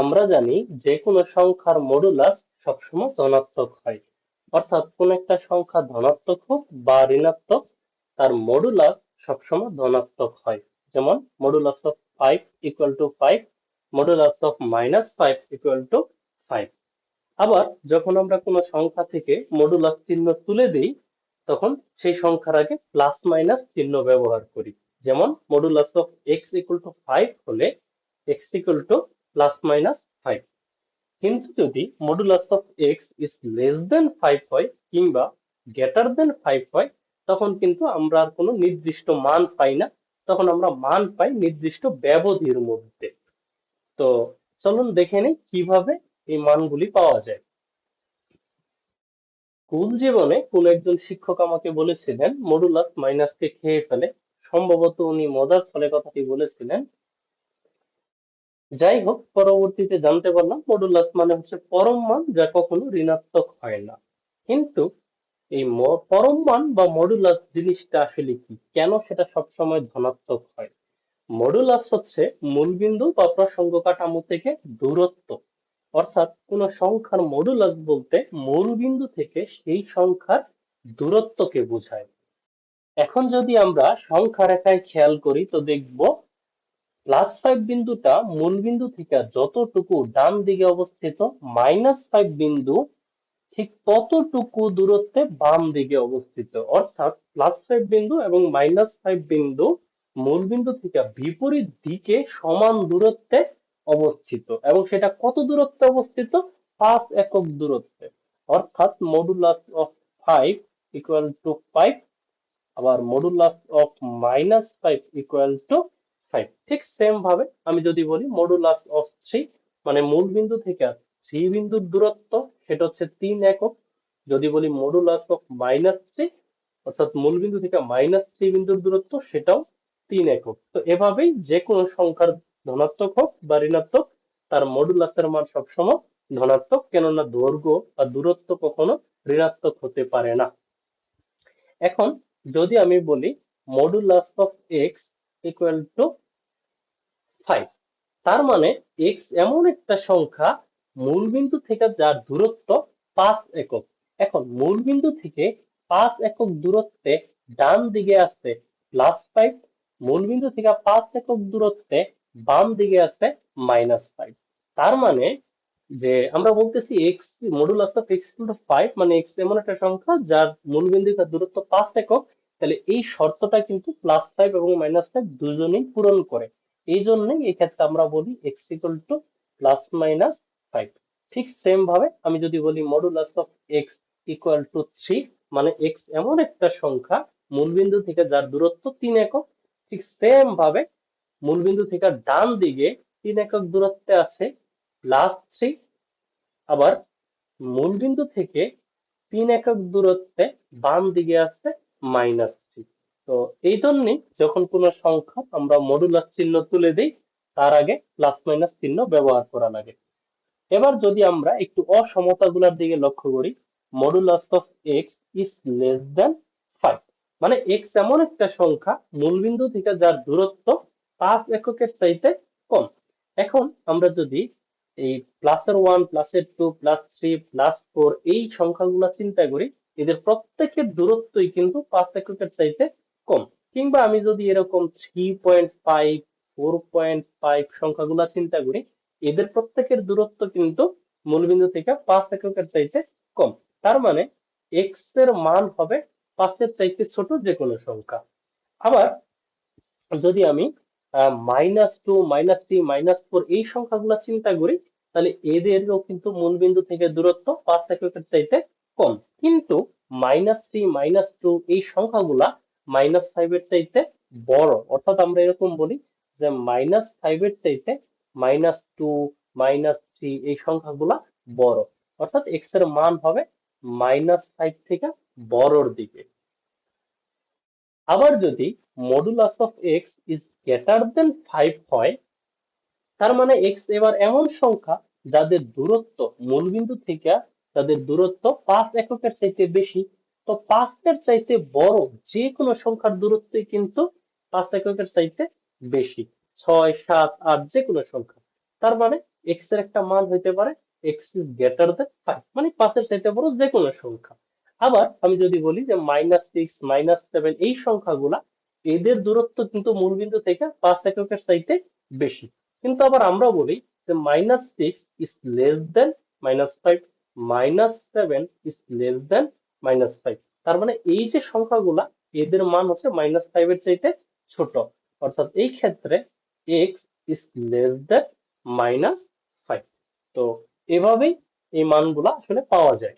আমরা জানি যে কোনো সংখ্যার মডুলাস সবসময় ধনাত্মক হয়। অর্থাৎ কোন একটা সংখ্যা ধনাত্মক হোক বা ঋণাত্মক, তার মডুলাস সবসময় ধনাত্মক হয়। যেমন modulus of five equal to five modulus of minus five equal to five আবার যখন আমরা কোনো সংখ্যা থেকে মডুলাস চিহ্ন তুলে দিই, তখন সেই সংখ্যার আগে প্লাস মাইনাস চিহ্ন ব্যবহার করি। যেমন modulus of x equal to five হলে x equal to plus minus five কিন্তু যদি modulus of x is less than five হয় কিংবা গ্রেটার দেন ফাইভ হয়, তখন কিন্তু আমরা আর কোনো নির্দিষ্ট মান পাই না। তখন আমরা মান পাই নির্দিষ্ট ব্যবধির মধ্যে। তো চলুন দেখে নিই কীভাবে এই মানগুলি পাওয়া যায়। স্কুল জীবনে কোন একজন শিক্ষক আমাকে বলেছিলেন মডুলাস মাইনাসকে খেয়ে ফেলে। সম্ভবত উনি মজার ছলে কথাটি বলেছিলেন যাই হোক, পরবর্তীতে জানতে পারলাম মডুলাস মানে হচ্ছে পরম মান যা কখনো ঋণাত্মক হয় না। কিন্তু এই পরম মান বা মডুলাস জিনিসটা আসলে কি? কেন সেটা সবসময় ধনাত্মক হয়? মডুলাস হচ্ছে মূলবিন্দু বা প্রসঙ্গ কাঠামো থেকে দূরত্ব। অর্থাৎ কোন সংখ্যার মডুলাস বলতে মূলবিন্দু থেকে সেই সংখ্যার দূরত্বকে বোঝায়। এখন যদি আমরা সংখ্যা রেখায় খেয়াল করি, তো দেখব প্লাস ফাইভ বিন্দুটা মূল বিন্দু থেকে যতটুকু ডান দিকে অবস্থিত মাইনাস ফাইভ বিন্দু ঠিক ততটুকু দূরত্বে বাম দিকে অবস্থিত। অর্থাৎ প্লাস ফাইভ বিন্দু এবং মাইনাস ফাইভ বিন্দু মূল বিন্দু থেকে বিপরীত দিকে সমান দূরত্বে অবস্থিত। এবং সেটা কত দূরত্বে অবস্থিত? পাঁচ একক দূরত্বে। অর্থাৎ modulus of five equal to five আবার modulus of minus five equal to five ঠিক সেম ভাবে আমি যদি বলি মডুলাস অফ থ্রি মানে মূল বিন্দু থেকে থ্রি বিন্দুর দূরত্ব, সেটা হচ্ছে তিন একক। যদি বলি মডুলাস অফ মাইনাস থ্রি অর্থাৎ মূল বিন্দু থেকে মাইনাস থ্রি বিন্দুর দূরত্ব, সেটাও তিন একক। তো এভাবেই যে কোনো সংখ্যার ধনাত্মক হোক বা ঋণাত্মক, তার মডুলাসের মান সবসময় ধনাত্মক, কেননা দৈর্ঘ্য বা দূরত্ব কখনো ঋণাত্মক হতে পারে না। এখন যদি আমি বলি modulus of x equal to five তার মানে এক্স এমন একটা সংখ্যা মূলবিন্দু থেকে যার দূরত্ব পাঁচ একক। এখন মূলবিন্দু থেকে পাঁচ একক দূরত্বে ডান দিকে আছে প্লাস ফাইভ মূলবিন্দু থেকে পাঁচ একক দূরত্বে বাম দিকে আছে মাইনাস ফাইভ তার মানে যে আমরা বলতেছি x modulus of x to five মানে এক্স এমন একটা সংখ্যা যার মূলবিন্দু থেকে দূরত্ব পাঁচ একক, তাহলে এই শর্তটা কিন্তু প্লাস ফাইভ এবং মাইনাস ফাইভ দুজনেই পূরণ করে। এই জন্যই এই ক্ষেত্রে আমরা বলি x equal to plus minus five ঠিক সেম ভাবে আমি যদি বলি modulus of x equal to three মানে এক্স এমন একটা সংখ্যা, মূলবিন্দু থেকে যার দূরত্ব তিন একক, ঠিক সেম ভাবে মূলবিন্দু থেকে ডান দিকে তিন একক দূরত্বে আছে প্লাস থ্রি আবার মূলবিন্দু থেকে তিন একক দূরত্বে বাম দিকে আছে মাইনাস তো এই জন্যই যখন কোনো সংখ্যা আমরা মডুলাস চিহ্ন তুলে দিই, তার আগে প্লাস মাইনাস চিহ্ন ব্যবহার করা লাগে। এবার যদি আমরা একটু অসমতাগুলোর দিকে লক্ষ্য করি modulus of x is less than five মানে এক্স এমন একটা সংখ্যা মূলবিন্দু থেকে যার দূরত্ব পাঁচ এককের চাইতে কম। এখন আমরা যদি এই প্লাসের ওয়ান প্লাসের two plus three plus four এই সংখ্যাগুলো চিন্তা করি, এদের প্রত্যেকের দূরত্বই কিন্তু পাঁচ এককের চাইতে কম। কিংবা আমি যদি এরকম three point five four point five সংখ্যাগুলো চিন্তা করি, এদের প্রত্যেকের দূরত্ব কিন্তু মূলবিন্দু থেকে পাঁচ এককের চাইতে কম। তার মানে এক্সের মান হবে পাঁচের চাইতে ছোট যে কোনো সংখ্যা। আবার যদি আমি minus two minus three minus four এই সংখ্যাগুলো চিন্তা করি, তাহলে এদেরও কিন্তু মূলবিন্দু থেকে দূরত্ব পাঁচ এককের চাইতে কম। কিন্তু মাইনাস থ্রি মাইনাস টু এই সংখ্যাগুলা মাইনাস ফাইভ এর চাইতে বড়। অর্থাৎ আমরা এরকম বলি যে মাইনাস ফাইভ এর চাইতে মাইনাস টু মাইনাস থ্রি এই সংখ্যাগুলা বড়। অর্থাৎ এক্সের মান হবে মাইনাস ফাইভ থেকে বড়র দিকে। আবার যদি modulus of x is greater than five হয়, তার মানে এক্স এবার এমন সংখ্যা যাদের দূরত্ব মূলবিন্দু থেকে তাদের দূরত্ব পাঁচ এককের চাইতে বেশি তো পাঁচের চাইতে বড় যে কোনো সংখ্যার দূরত্বই কিন্তু পাঁচ এককের চাইতে বেশি। ছয়, সাত, আট যে কোনো সংখ্যা। তার মানে এক্সের একটা মান হইতে পারে x is greater than five মানে পাঁচের চাইতে বড় যে কোনো সংখ্যা। আবার আমি যদি বলি যে মাইনাস সিক্স মাইনাস সেভেন এই সংখ্যাগুলা, এদের দূরত্ব কিন্তু মূলবিন্দু থেকে পাঁচ এককের চাইতে বেশি। কিন্তু আবার আমরা বলি যে minus six is less than minus five minus seven is less than minus five তার মানে এই যে সংখ্যাগুলা, এদের মান হচ্ছে মাইনাস ফাইভ এর চাইতে ছোট। অর্থাৎ এই ক্ষেত্রে x is less than minus five তো এভাবেই এই মানগুলা আসলে পাওয়া যায়।